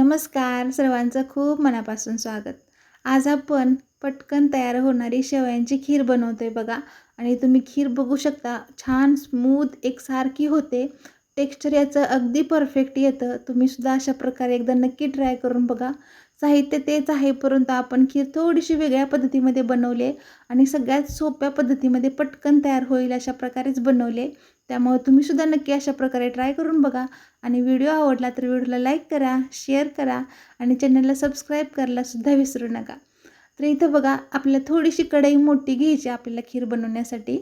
नमस्कार. सर्वांचं खूप मनापासून स्वागत. आज आपण पटकन तयार होणारी शेवयांची खीर बनवतो आहे बघा. आणि तुम्ही खीर बघू शकता छान स्मूथ एकसारखी होते. टेक्स्चर याचं अगदी परफेक्ट येतं. तुम्ही सुद्धा अशा प्रकारे एकदा नक्की ट्राय करून बघा. साहित्य तेच आहे परंतु आपण खीर थोडीशी वेगळ्या पद्धतीमध्ये बनवले आणि सगळ्यात सोप्या पद्धतीमध्ये पटकन तयार होईल अशा प्रकारेच बनवले. त्यामुळे तुम्हीसुद्धा नक्की अशा प्रकारे ट्राय करून बघा. आणि व्हिडिओ आवडला तर व्हिडिओला लाईक करा शेअर करा आणि चॅनलला सबस्क्राईब करायला सुद्धा विसरू नका. तर इथं बघा आपल्याला थोडीशी कढई मोठी घ्यायची आपल्याला खीर बनवण्यासाठी.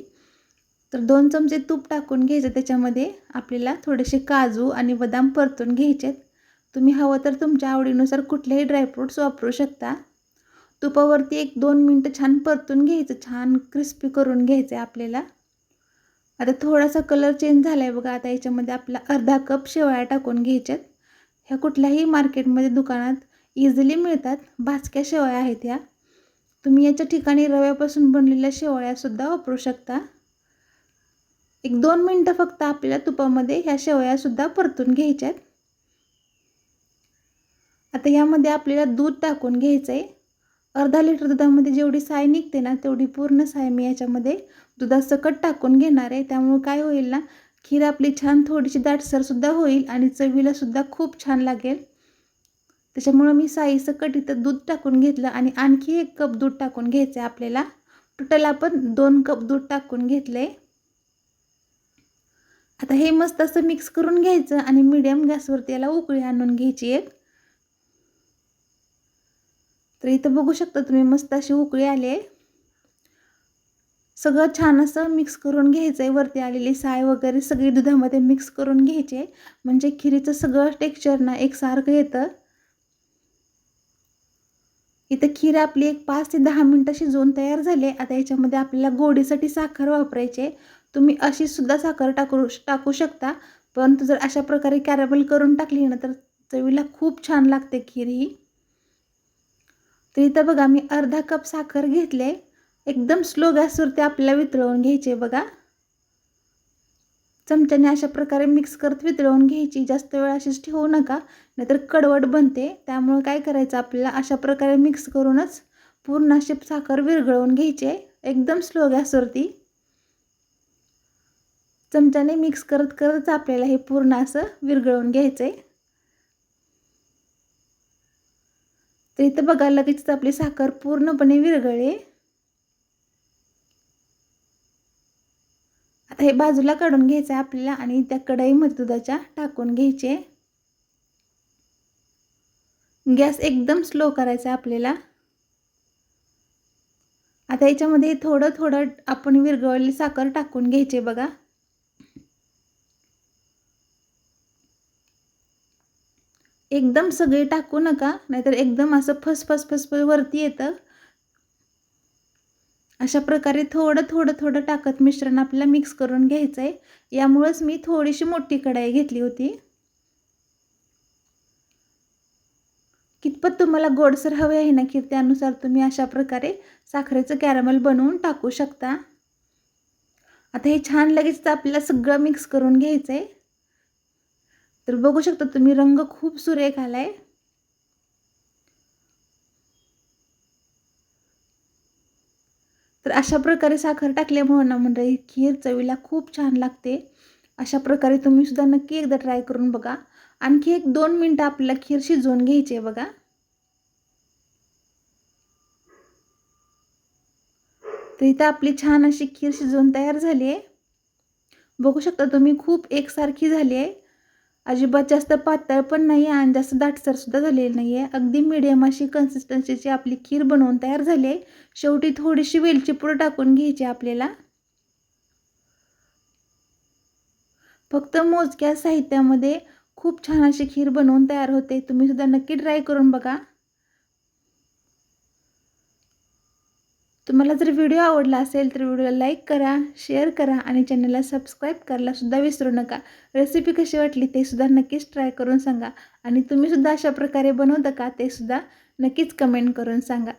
तर दोन चमचे तूप टाकून घ्यायचं त्याच्यामध्ये आपल्याला थोडेसे काजू आणि बदाम परतून घ्यायचेत. तुम्ही हवं तर तुमच्या आवडीनुसार कुठलेही ड्रायफ्रूट्स वापरू शकता. तुपावरती एक दोन मिनटं छान परतून घ्यायचं छान क्रिस्पी करून घ्यायचं आहे आपल्याला. आता थोडासा कलर चेंज झाला आहे बघा. आता याच्यामध्ये आपला अर्धा कप शेवया टाकून घ्यायच्यात. ह्या कुठल्याही मार्केटमध्ये दुकानात इझिली मिळतात. भाजक्या शेवया आहेत ह्या. तुम्ही याच्या ठिकाणी रव्यापासून बनलेल्या शेवयासुद्धा वापरू शकता. एक दोन मिनटं फक्त आपल्या तुपामध्ये ह्या शेवयासुद्धा परतून घ्यायच्यात. आता ह्यामध्ये आपल्याला दूध टाकून घ्यायचं आहे अर्धा लिटर दुधामध्ये जेवढी साय निघते ना तेवढी पूर्ण साय मी याच्यामध्ये दुधासकट टाकून घेणार आहे. त्यामुळे काय होईल ना खीर आपली छान थोडीशी दाटसरसुद्धा होईल आणि चवीलासुद्धा खूप छान लागेल. त्याच्यामुळं मी साईसकट इथं दूध टाकून घेतलं आणि आणखी एक कप दूध टाकून घ्यायचं आहे आपल्याला. टोटल आपण दोन कप दूध टाकून घेतलं आहे आता हे मस्त असं मिक्स करून घ्यायचं आणि मीडियम गॅसवरती याला उकळी आणून घ्यायची एक. तर इथं बघू शकता तुम्ही मस्त अशी उकळी आली आहे. सगळं छान असं मिक्स करून घ्यायचं आहे वरती आलेली साय वगैरे सगळी दुधामध्ये मिक्स करून घ्यायचे म्हणजे खिरीचं सगळं टेक्स्चर ना एकसारखं येतं. इथं खीर आपली एक पाच ते दहा मिनटं शिजवून तयार झाली आता याच्यामध्ये आपल्याला गोडीसाठी साखर वापरायचे तुम्ही अशी सुद्धा साखर टाकू टाकू शकता. परंतु जर अशा प्रकारे कॅरेबल करून टाकली ना तर चवीला खूप छान लागते खीर ही. तर इथं बघा मी अर्धा कप साखर घेतले एकदम स्लो गॅसवरती आपल्याला वितळवून घ्यायचे बघा. चमच्याने अशा प्रकारे मिक्स करत वितळवून घ्यायची. जास्त वेळ अशीच ठेवू नका नाहीतर कडवट बनते. त्यामुळे काय करायचं आपल्याला अशा प्रकारे मिक्स करूनच पूर्ण अशी साखर विरघळवून घ्यायचे एकदम स्लो गॅसवरती चमच्याने मिक्स करत करतच आपल्याला हे पूर्ण असं विरघळवून घ्यायचं आहे तर इथं बघा लगेच आपली साखर पूर्णपणे विरघळे आता हे बाजूला काढून घ्यायचं आहे आपल्याला आणि त्या कढाईमध्ये दुधाच्या टाकून घ्यायचे. गॅस एकदम स्लो करायचा आहे आपल्याला. आता याच्यामध्ये थोडं थोडं आपण विरघळलेली साखर टाकून घ्यायचे बघा. एकदम सगळे टाकू नका नाहीतर एकदम असं फस फस फस वरती येतं. अशा प्रकारे थोडं थोडं थोडं टाकत मिश्रण आपल्याला मिक्स करून घ्यायचं आहे यामुळंच मी थोडीशी मोठी कढाई घेतली होती. कितपत तुम्हाला गोडसर हवे आहे ना की त्यानुसार तुम्ही अशा प्रकारे साखरेचं कॅरमल बनवून टाकू शकता. आता हे छान लगेच आपल्याला सगळं मिक्स करून घ्यायचं आहे तर बघू शकता तुम्ही रंग खूप सुरेख आलाय. तर अशा प्रकारे साखर टाकल्यामुळे ना म्हणजे खीर चवीला खूप छान लागते. अशा प्रकारे तुम्ही सुद्धा नक्की एकदा ट्राय करून बघा. आणखी एक दोन मिनटं आपल्याला खीर शिजवून घ्यायची आहे बघा. तर इथं आपली छान अशी खीर शिजवून तयार झाली आहे. बघू शकता तुम्ही खूप एकसारखी झाली आहे. अजिबात जास्त पातळ पण नाही आहे आणि जास्त दाटसरसुद्धा झालेली नाही आहे. अगदी मिडियम अशी कन्सिस्टन्सीची आपली खीर बनवून तयार झाली आहे. शेवटी थोडीशी वेलची पूड टाकून घ्यायची आपल्याला. फक्त मोजक्या साहित्यामध्ये खूप छान अशी खीर बनवून तयार होते. तुम्हीसुद्धा नक्की ट्राय करून बघा. तुम्हाला जर व्हिडिओ आवडला असेल तर व्हिडिओला लाईक करा शेअर करा आणि चॅनलला सबस्क्राईब करायलासुद्धा विसरू नका. रेसिपी कशी वाटली ते सुद्धा नक्कीच ट्राय करून सांगा आणि तुम्हीसुद्धा अशा प्रकारे बनवता का ते सुद्धा नक्कीच कमेंट करून सांगा.